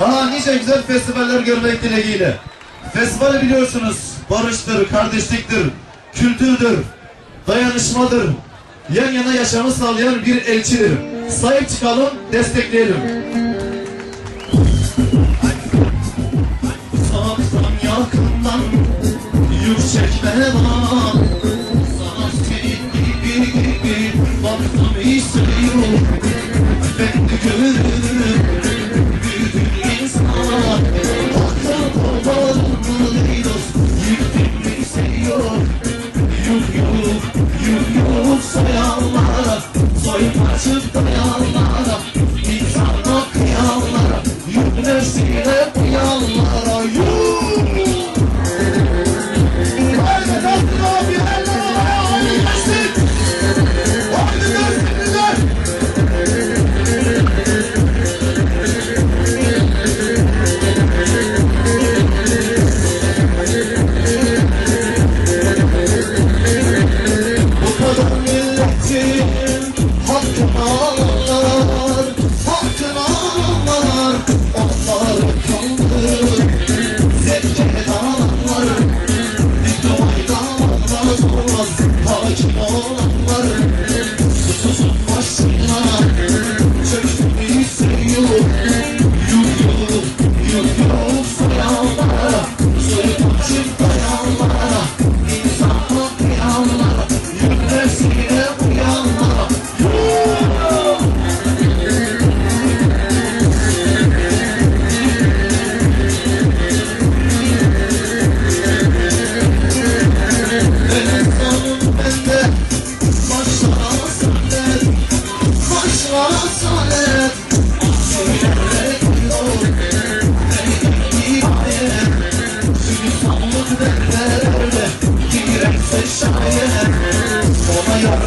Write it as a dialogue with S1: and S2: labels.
S1: Daha nice güzel festivaller görmek dileğiyle. Festivali biliyorsunuz barıştır, kardeşliktir, kültürdür, dayanışmadır. Yan yana yaşamı sağlayan bir elçidir. Sahip çıkalım, destekleyelim. Uzaktan yakından yük çekme bana Yuk yuk yuk yuk soyanlara Soyup açıp dayanlara İnsana kıyanlara Yük nefsine uyanlara derler Girekse şayet Ona yar